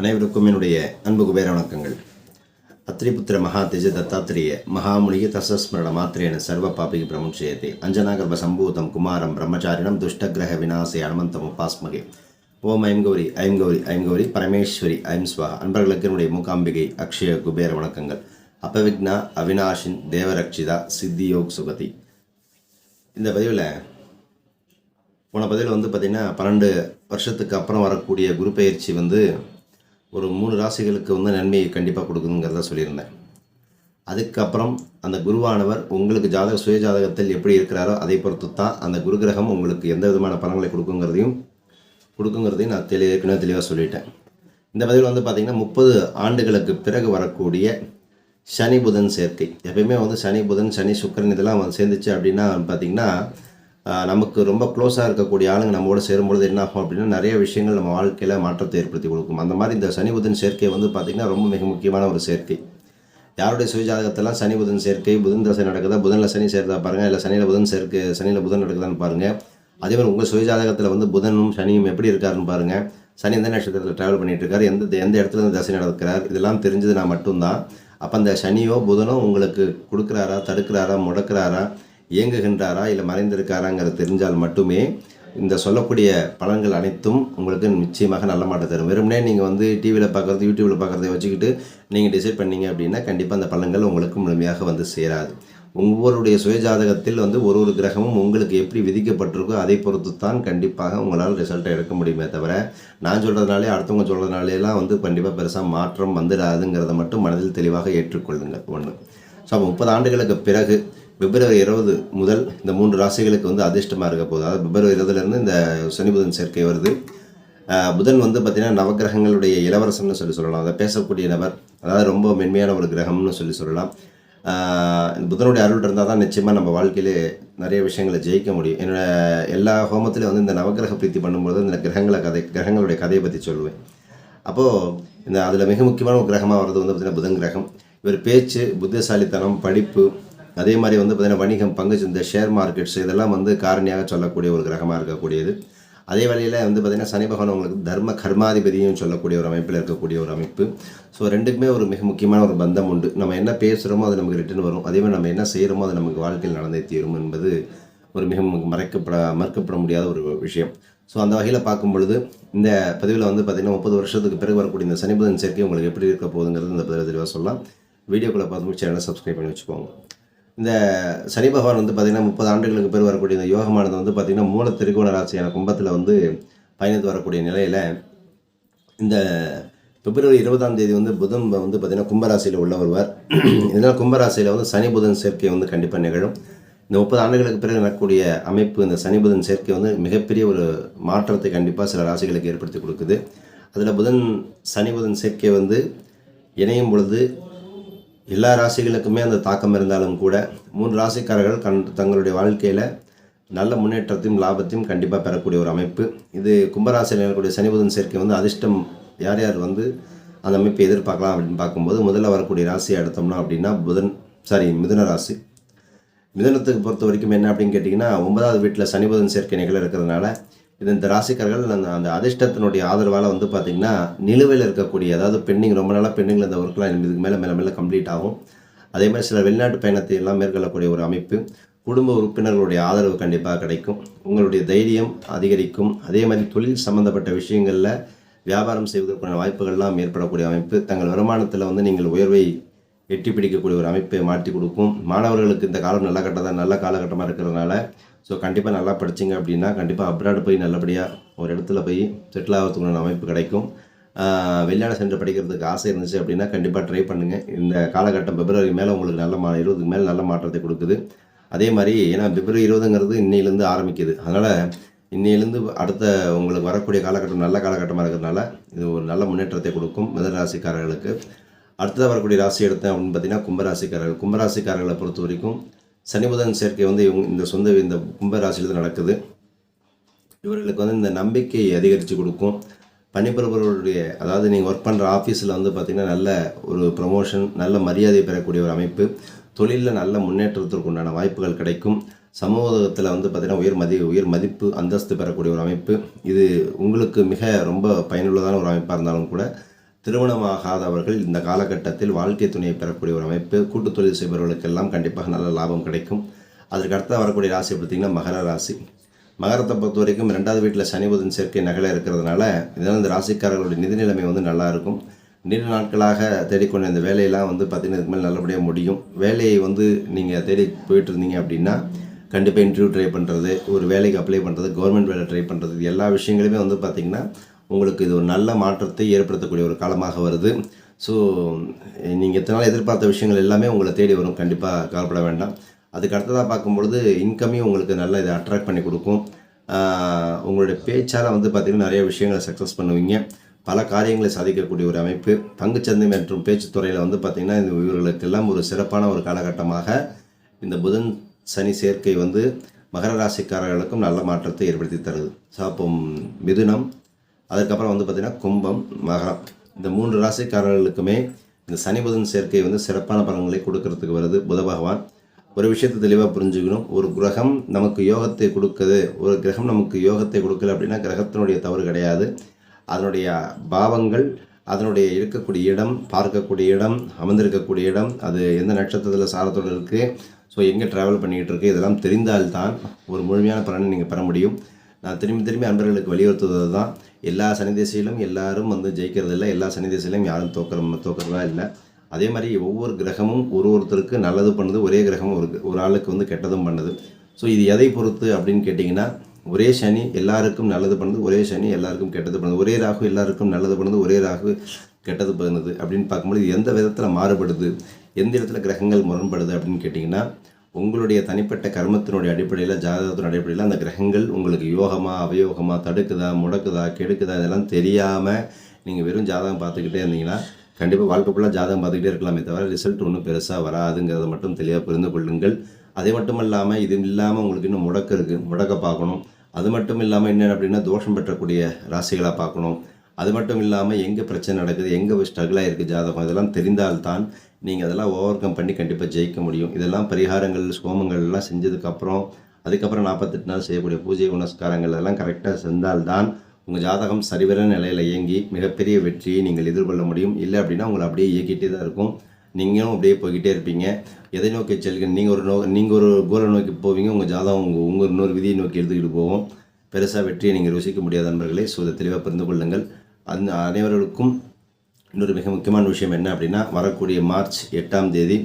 அனைவருக்கும் என்னுடைய அன்பு குபேர வணக்கங்கள். அத்திரிபுத்திர மகா தேஜ தத்தாத்திரிய மகாமுனிக தசஸ்மரண மாத்திரேன சர்வ பாபிகி பிரமுட்சயத்தை அஞ்சனாகர்ப சம்பூதம் குமாரம் பிரம்மச்சாரிணம் துஷ்டகிரக விநாசை அனுமந்தம் உபாஸ்மகே. ஓம் ஐம் கௌரி ஐம் கௌரி ஐம் கௌரி பரமேஸ்வரி ஐம் அன்பர்களுக்கு என்னுடைய மூகாம்பிகை அக்ஷய குபேர வணக்கங்கள். அபவிக்னா அவினாஷின் தேவரக்ஷிதா சித்தியோக் சுகதி. இந்த பதிவில் போன பதிவில் வந்து பார்த்திங்கன்னா பன்னெண்டு வருஷத்துக்கு அப்புறம் வரக்கூடிய குரு பயிற்சி வந்து ஒரு மூணு ராசிகளுக்கு வந்து நன்மையை கண்டிப்பாக கொடுக்குதுங்கிறத சொல்லியிருந்தேன். அதுக்கப்புறம் அந்த குருவானவர் உங்களுக்கு ஜாதக சுய ஜாதகத்தில் எப்படி இருக்கிறாரோ அதை பொறுத்து தான் அந்த குரு கிரகம் உங்களுக்கு எந்த விதமான பலன்களை கொடுக்குங்கிறதையும் கொடுக்குங்கிறதையும் நான் தெளி ஏற்கனவே தெளிவாக சொல்லிட்டேன். இந்த பதிவில் வந்து பார்த்திங்கன்னா முப்பது ஆண்டுகளுக்கு பிறகு வரக்கூடிய சனி புதன் சேர்க்கை. எப்பயுமே வந்து சனி புதன் சனி சுக்கிரன் இதெல்லாம் வந்து சேர்ந்துச்சு அப்படின்னா பார்த்திங்கன்னா நமக்கு ரொம்ப க்ளோஸாக இருக்கக்கூடிய ஆளுங்க நம்மோட சேரும்பொழுது என்ன ஆகும் அப்படின்னா நிறைய விஷயங்கள் நம்ம வாழ்க்கையில் மாற்றத்தை ஏற்படுத்தி கொடுக்கும். அந்த மாதிரி இந்த சனி புதன் சேர்க்கை வந்து பார்த்திங்கன்னா ரொம்ப மிக முக்கியமான ஒரு சேர்க்கை. யாருடைய சுயஜாதகத்தெல்லாம் சனி புதன் சேர்க்கை புதன் தசை நடக்குதா புதனில் சனி சேர்த்தா பாருங்கள் இல்லை சனியில் புதன் சேர்க்கை சனியில் புதன் நடக்குதான்னு பாருங்கள் அதே மாதிரி உங்கள் சுயஜாதகத்தில் வந்து புதனும் சனியும் எப்படி இருக்காருன்னு பாருங்கள் சனி எந்த நட்சத்திரத்தில் ட்ராவல் பண்ணிகிட்டு இருக்காரு எந்த எந்த இடத்துல இருந்து தசை நடக்கிறார் இதெல்லாம் தெரிஞ்சது நான் மட்டும்தான். அப்போ அந்த சனியோ புதனோ உங்களுக்கு கொடுக்குறாரா தடுக்கிறாரா முடக்கிறாரா இயங்குகின்றாரா இல்லை மறைந்திருக்காராங்கிறது தெரிஞ்சால் மட்டுமே இந்த சொல்லக்கூடிய பலன்கள் அனைத்தும் உங்களுக்கு நிச்சயமாக நல்ல மாற்றம் தரும். வெறுமனே நீங்கள் வந்து டிவியில் பார்க்குறது யூடியூப்பில் பார்க்குறதை வச்சுக்கிட்டு நீங்கள் டிசைட் பண்ணீங்க அப்படின்னா கண்டிப்பாக அந்த பலன்கள் உங்களுக்கு முழுமையாக வந்து சேராது. ஒவ்வொருடைய சுயஜாதகத்தில் வந்து ஒரு ஒரு கிரகமும் உங்களுக்கு எப்படி விதிக்கப்பட்டிருக்கோ அதை பொறுத்து தான் கண்டிப்பாக உங்களால் ரிசல்ட்டை எடுக்க முடியுமே தவிர நான் சொல்கிறதுனாலே அடுத்தவங்க சொல்கிறதுனாலேலாம் வந்து கண்டிப்பாக பெருசாக மாற்றம் வந்துடாதுங்கிறத மட்டும் மனதில் தெளிவாக ஏற்றுக்கொள்ளுங்கள். ஒன்று ஸோ முப்பது ஆண்டுகளுக்கு பிறகு பிப்ரவரி இருபது முதல் இந்த மூன்று ராசிகளுக்கு வந்து அதிர்ஷ்டமாக இருக்க போகுது. அதாவது பிப்ரவரி இருபதுலேருந்து இந்த சனி புதன் சேர்க்கை வருது. புதன் வந்து பார்த்திங்கன்னா நவகிரகங்களுடைய இளவரசன்னு சொல்லி சொல்லலாம். அதை பேசக்கூடிய நபர் அதாவது ரொம்ப மென்மையான ஒரு கிரகம்னு சொல்லி சொல்லலாம். இந்த புதனுடைய அருள் இருந்தால் தான் நிச்சயமாக நம்ம வாழ்க்கையிலே நிறைய விஷயங்களை ஜெயிக்க முடியும். என்னோடய எல்லா ஹோமத்திலையும் வந்து இந்த நவகிரக பிரீத்தி பண்ணும்போது இந்த கிரகங்களை கதை கிரகங்களுடைய கதையை பற்றி சொல்லுவேன். அப்போது இந்த அதில் மிக முக்கியமான ஒரு கிரகமாக வர்றது வந்து பார்த்திங்கன்னா புதன் கிரகம். இவர் பேச்சு புத்திசாலித்தனம் படிப்பு அதே மாதிரி வந்து பார்த்திங்கன்னா வணிகம் பங்கு பங்குச்சந்தை ஷேர் மார்க்கெட்ஸ் இதெல்லாம் வந்து காரணியாக சொல்லக்கூடிய ஒரு கிரகமாக இருக்கக்கூடியது. அதே வழியில் வந்து பார்த்திங்கன்னா சனி பகவான் உங்களுக்கு தர்ம கர்மாதிபதியும் சொல்லக்கூடிய ஒரு அமைப்பில் இருக்கக்கூடிய ஒரு அமைப்பு. ஸோ ரெண்டுக்குமே ஒரு மிக முக்கியமான ஒரு பந்தம் உண்டு. நம்ம என்ன பேசுகிறோமோ அது நமக்கு ரிட்டர்ன் வரும். அதே மாதிரி நம்ம என்ன செய்கிறோமோ அது நமக்கு வாழ்க்கையில் நடந்தே தீரும் என்பது ஒரு மிக மறைக்கப்பட மறுக்கப்பட முடியாத ஒரு விஷயம். ஸோ அந்த வகையில் பார்க்கும் பொழுது இந்த பதிவில் வந்து பார்த்திங்கன்னா முப்பது வருஷத்துக்கு பிறகு வரக்கூடிய இந்த சனி புதன் சேர்க்கை உங்களுக்கு எப்படி இருக்க போகுதுங்கிறது இந்த பதிவில் தெளிவாக சொல்லலாம். வீடியோக்குள்ளே பார்த்து சேனலை சப்ஸ்கிரைப் பண்ணி வச்சுக்கோங்க. இந்த சனி பகவான் வந்து பார்த்திங்கன்னா முப்பது ஆண்டுகளுக்கு பிறகு வரக்கூடிய இந்த யோகமானது வந்து பார்த்திங்கன்னா மூல திரிகோண ராசியான கும்பத்தில் வந்து பயணித்து வரக்கூடிய நிலையில் இந்த பிப்ரவரி இருபதாம் தேதி வந்து புதன் வந்து பார்த்திங்கன்னா கும்பராசியில் உள்ள வருவார் இதனால் கும்பராசியில் வந்து சனி புதன் சேர்க்கை வந்து கண்டிப்பாக நிகழும். இந்த முப்பது ஆண்டுகளுக்கு பிறகு நடக்கக்கூடிய அமைப்பு இந்த சனி புதன் சேர்க்கை வந்து மிகப்பெரிய ஒரு மாற்றத்தை கண்டிப்பாக சில ராசிகளுக்கு ஏற்படுத்தி கொடுக்குது. அதில் புதன் சனி புதன் சேர்க்கை வந்து இணையும் பொழுது எல்லா ராசிகளுக்குமே அந்த தாக்கம் இருந்தாலும் கூட மூன்று ராசிக்காரர்கள் கண் தங்களுடைய வாழ்க்கையில் நல்ல முன்னேற்றத்தையும் லாபத்தையும் கண்டிப்பாக பெறக்கூடிய ஒரு அமைப்பு. இது கும்பராசியில் இருக்கக்கூடிய சனி புதன் சேர்க்கை வந்து அதிர்ஷ்டம் யார் யார் வந்து அந்த அமைப்பை எதிர்பார்க்கலாம் அப்படின்னு பார்க்கும்போது முதல்ல வரக்கூடிய ராசியை எடுத்தோம்னா அப்படின்னா புதன் சாரி மிதுன ராசி. மிதனத்துக்கு பொறுத்த வரைக்கும் என்ன அப்படின்னு கேட்டிங்கன்னா ஒன்பதாவது வீட்டில் சனி புதன் சேர்க்கை நிகழ இருக்கிறதுனால இது இந்த ராசிக்காரர்கள் அந்த அந்த அதிர்ஷ்டத்தினுடைய ஆதரவால் வந்து பார்த்திங்கன்னா நிலுவையில் இருக்கக்கூடிய அதாவது பெண்டிங் ரொம்ப நாளாக பெண்டிங்கில் இந்த ஒர்க்லாம் இதுக்கு மேலே மேலே மேலே கம்ப்ளீட் ஆகும். அதே மாதிரி சில வெளிநாட்டு பயணத்தை எல்லாம் மேற்கொள்ளக்கூடிய ஒரு அமைப்பு குடும்ப உறுப்பினர்களுடைய ஆதரவு கண்டிப்பாக கிடைக்கும். உங்களுடைய தைரியம் அதிகரிக்கும். அதே மாதிரி தொழில் சம்மந்தப்பட்ட விஷயங்களில் வியாபாரம் செய்வதற்கான வாய்ப்புகள்லாம் ஏற்படக்கூடிய அமைப்பு தங்கள் வருமானத்தில் வந்து நீங்கள் உயர்வை எட்டி பிடிக்கக்கூடிய ஒரு அமைப்பை மாற்றி கொடுக்கும். மாணவர்களுக்கு இந்த காலம் நல்ல கட்டதான் நல்ல காலகட்டமாக இருக்கிறதுனால ஸோ கண்டிப்பாக நல்லா படிச்சிங்க அப்படின்னா கண்டிப்பாக அப்ராடு போய் நல்லபடியாக ஒரு இடத்துல போய் செட்டில் ஆகிறதுக்குள்ள அமைப்பு கிடைக்கும். வெளிநாடு சென்று படிக்கிறதுக்கு ஆசை இருந்துச்சு அப்படின்னா கண்டிப்பாக ட்ரை பண்ணுங்கள் இந்த காலகட்டம் பிப்ரவரி மேலே உங்களுக்கு நல்ல மா இருபதுக்கு மேலே நல்ல மாற்றத்தை கொடுக்குது. அதே மாதிரி ஏன்னா பிப்ரவரி இருபதுங்கிறது இன்னையிலேருந்து ஆரம்பிக்குது. அதனால் இன்னையிலேருந்து அடுத்த உங்களுக்கு வரக்கூடிய காலகட்டம் நல்ல காலகட்டமாக இருக்கிறதுனால இது ஒரு நல்ல முன்னேற்றத்தை கொடுக்கும் மிதராசிக்காரர்களுக்கு அடுத்ததாக வரக்கூடிய ராசி எடுத்தேன் அப்படின்னு பார்த்தீங்கன்னா கும்பராசிக்காரர்கள். கும்பராசிக்காரர்களை பொறுத்த வரைக்கும் சனி புதன் சேர்க்கை வந்து இவங்க இந்த சொந்த இந்த கும்பராசியில் தான் நடக்குது. இவர்களுக்கு வந்து இந்த நம்பிக்கை அதிகரித்து கொடுக்கும். பணிபுரிபவர்களுடைய அதாவது நீங்கள் ஒர்க் பண்ணுற ஆஃபீஸில் வந்து பார்த்திங்கன்னா நல்ல ஒரு ப்ரமோஷன் நல்ல மரியாதை பெறக்கூடிய ஒரு அமைப்பு. தொழிலில் நல்ல முன்னேற்றத்திற்கு உண்டான வாய்ப்புகள் கிடைக்கும். சமூகத்தில் வந்து பார்த்திங்கன்னா உயர் மதி உயர் மதிப்பு அந்தஸ்து பெறக்கூடிய ஒரு அமைப்பு. இது உங்களுக்கு மிக ரொம்ப பயனுள்ளதான ஒரு அமைப்பாக இருந்தாலும் கூட திருமணமாகாதவர்கள் இந்த காலகட்டத்தில் வாழ்க்கை துணையை பெறக்கூடிய ஒரு அமைப்பு கூட்டு தொழில் செய்பவர்களுக்கெல்லாம் கண்டிப்பாக நல்ல லாபம் கிடைக்கும். அதற்கு அடுத்த வரக்கூடிய ராசி பார்த்திங்கன்னா மகர ராசி. மகரத்தை பொறுத்த வரைக்கும் ரெண்டாவது வீட்டில் சனி புதன் சேர்க்கை நகல இருக்கிறதுனால இதனால் இந்த ராசிக்காரர்களுடைய நிதி நிலைமை வந்து நல்லா இருக்கும். நீண்ட நாட்களாக தேடிக்கொண்ட இந்த வேலையெல்லாம் வந்து பார்த்திங்கன்னா இதுக்கு மேலே நல்லபடியாக முடியும். வேலையை வந்து நீங்கள் தேடி போயிட்டு இருந்தீங்க அப்படின்னா கண்டிப்பாக இன்டர்வியூ ட்ரை பண்ணுறது ஒரு வேலைக்கு அப்ளை பண்ணுறது கவர்மெண்ட் வேலை ட்ரை பண்ணுறது எல்லா விஷயங்களுமே வந்து பார்த்திங்கன்னா உங்களுக்கு இது ஒரு நல்ல மாற்றத்தை ஏற்படுத்தக்கூடிய ஒரு காலமாக வருது. ஸோ நீங்கள் எத்தனை நாள் எதிர்பார்த்த விஷயங்கள் எல்லாமே உங்களை தேடி வரும். கண்டிப்பாக கவலைப்பட வேண்டாம். அதுக்கு அடுத்ததாக பார்க்கும்பொழுது இன்கமையும் உங்களுக்கு நல்லா இதை அட்ராக்ட் பண்ணி கொடுக்கும். உங்களுடைய பேச்சால் வந்து பார்த்திங்கன்னா நிறைய விஷயங்களை சக்ஸஸ் பண்ணுவீங்க. பல காரியங்களை சாதிக்கக்கூடிய ஒரு அமைப்பு. பங்குச்சந்தை மற்றும் பேச்சு துறையில் வந்து பார்த்திங்கன்னா இந்த இவர்களுக்கெல்லாம் ஒரு சிறப்பான ஒரு காலகட்டமாக இந்த புதன் சனி சேர்க்கை வந்து மகர ராசிக்காரர்களுக்கும் நல்ல மாற்றத்தை ஏற்படுத்தி தருது. ஸோ அப்போ மிதுனம் அதுக்கப்புறம் வந்து பார்த்திங்கன்னா கும்பம் மகரம் இந்த மூன்று ராசிக்காரர்களுக்குமே இந்த சனி புதன் சேர்க்கை வந்து சிறப்பான பலன்களை கொடுக்கறதுக்கு வருது. புத பகவான். ஒரு விஷயத்தை தெளிவாக புரிஞ்சுக்கணும். ஒரு கிரகம் நமக்கு யோகத்தை கொடுக்குது. ஒரு கிரகம் நமக்கு யோகத்தை கொடுக்கல அப்படின்னா கிரகத்தினுடைய தவறு கிடையாது. அதனுடைய பாவங்கள் அதனுடைய இருக்கக்கூடிய இடம் பார்க்கக்கூடிய இடம் அமர்ந்திருக்கக்கூடிய இடம் அது எந்த நட்சத்திரத்தில் சாரத்தோடு இருக்குது ஸோ எங்கே ட்ராவல் பண்ணிகிட்டு இருக்குது இதெல்லாம் தெரிந்தால்தான் ஒரு முழுமையான பலனை நீங்கள் பெற முடியும். நான் திரும்பி திரும்பி அன்பர்களுக்கு வலியுறுத்துவது தான் எல்லா சனி திசையிலும் எல்லாரும் வந்து ஜெயிக்கிறது இல்லை எல்லா சனி திசையிலும் யாரும் தோக்கிற தோக்கிறதா இல்லை. அதே மாதிரி ஒவ்வொரு கிரகமும் ஒரு ஒருத்தருக்கு நல்லது பண்ணுது ஒரே கிரகம் ஒரு ஒரு ஆளுக்கு வந்து கெட்டதும் பண்ணுது. ஸோ இது எதை பொறுத்து அப்படின்னு கேட்டிங்கன்னா ஒரே சனி எல்லாருக்கும் நல்லது பண்ணுது ஒரே சனி எல்லாருக்கும் கெட்டது பண்ணுது. ஒரே ராகு எல்லாருக்கும் நல்லது பண்ணுது ஒரே ராகு கெட்டது பண்ணுது அப்படின்னு பார்க்கும்போது இது எந்த விதத்தில் மாறுபடுது எந்த இடத்துல கிரகங்கள் முரண்படுது அப்படின்னு கேட்டிங்கன்னா உங்களுடைய தனிப்பட்ட கர்மத்தினுடைய அடிப்படையில் ஜாதகத்தினுடைய அடிப்படையில் அந்த கிரகங்கள் உங்களுக்கு யோகமா அவயோகமாக தடுக்குதா முடக்குதா கெடுக்குதா இதெல்லாம் தெரியாமல் நீங்கள் வெறும் ஜாதகம் பார்த்துக்கிட்டே இருந்தீங்கன்னா கண்டிப்பாக வாழ்க்கை ஃபுல்லாக ஜாதகம் பார்த்துக்கிட்டே இருக்கலாமே தவிர ரிசல்ட் ஒன்றும் பெருசாக வராதுங்கிறத மட்டும் தெளிவாக புரிந்து கொள்ளுங்கள். அதே மட்டும் இல்லாமல் இது இல்லாமல் உங்களுக்கு இன்னும் முடக்கு இருக்குது முடக்க பார்க்கணும். அது மட்டும் இல்லாமல் என்ன அப்படின்னா தோஷம் பெற்றக்கூடிய ராசிகளாக பார்க்கணும். அது மட்டும் இல்லாமல் எங்கே பிரச்சனை நடக்குது எங்கே ஸ்ட்ரகிளாக இருக்குது ஜாதகம் இதெல்லாம் தெரிந்தால்தான் நீங்கள் அதெல்லாம் ஓவர் கம் பண்ணி கண்டிப்பாக ஜெயிக்க முடியும். இதெல்லாம் பரிகாரங்கள் சோமங்கள்லாம் செஞ்சதுக்கப்புறம் அதுக்கப்புறம் நாற்பத்தெட்டு நாள் செய்யக்கூடிய பூஜை புனஸ்காரங்கள் எல்லாம் கரெக்டாக செஞ்சால்தான் உங்கள் ஜாதகம் சரிவர நிலையில் இயங்கி மிகப்பெரிய வெற்றியை நீங்கள் எதிர்கொள்ள முடியும். இல்லை அப்படின்னா உங்களை அப்படியே இயக்கிட்டே தான் இருக்கும். நீங்களும் அப்படியே போய்கிட்டே இருப்பீங்க. எதை நோக்கி செல்க நீங்கள் ஒரு நோ நீங்கள் ஒரு கோலை நோக்கி போவீங்க. உங்கள் ஜாதகம் உங்கள் உங்கள் இன்னொரு விதியை நோக்கி எடுத்துக்கிட்டு போவோம் பெருசாக வெற்றியை நீங்கள் ருசிக்க முடியாத நண்பர்களே ஸோ இதை தெளிவாக புரிந்து கொள்ளுங்கள். அந் அனைவர்களுக்கும் இன்னொரு மிக முக்கியமான விஷயம் என்ன அப்படின்னா வரக்கூடிய மார்ச் எட்டாம் தேதி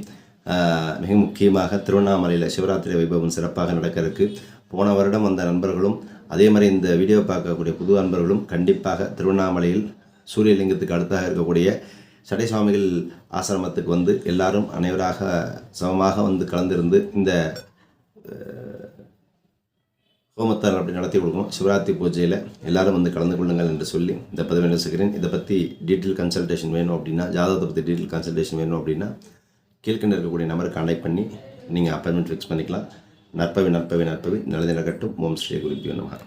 மிக முக்கியமாக திருவண்ணாமலையில் சிவராத்திரி வைபவம் சிறப்பாக நடக்க போன வருடம் வந்த நண்பர்களும் அதே மாதிரி இந்த வீடியோ பார்க்கக்கூடிய புது நண்பர்களும் கண்டிப்பாக திருவண்ணாமலையில் சூரியலிங்கத்துக்கு அடுத்தாக இருக்கக்கூடிய சடை சுவாமிகள் ஆசிரமத்துக்கு வந்து எல்லாரும் அனைவராக சமமாக வந்து கலந்திருந்து இந்த ஹோமத்தால் அப்படி நடத்தி கொடுக்கணும். சிவராத்திரி பூஜையில் எல்லாரும் வந்து கலந்து கொள்ளுங்கள் என்று சொல்லி இந்த பதிவை நினைச்சுக்கிறேன் இதை பற்றி டீட்டெயில் கன்சல்டேஷன் வேணும் அப்படின்னா ஜாதகத்தை பற்றி டீட்டெயில் கன்சல்டேஷன் வேணும் அப்படின்னா கீழ்கண்ட இருக்கக்கூடிய நம்பரை கான்டாக்ட் பண்ணி நீங்கள் அப்பாயின்மெண்ட் ஃபிக்ஸ் பண்ணிக்கலாம். நற்பவி நற்பவி நற்பவி நல்லது நடக்கட்டும். ஓம் ஸ்ரீ ஒன்று நமஹா.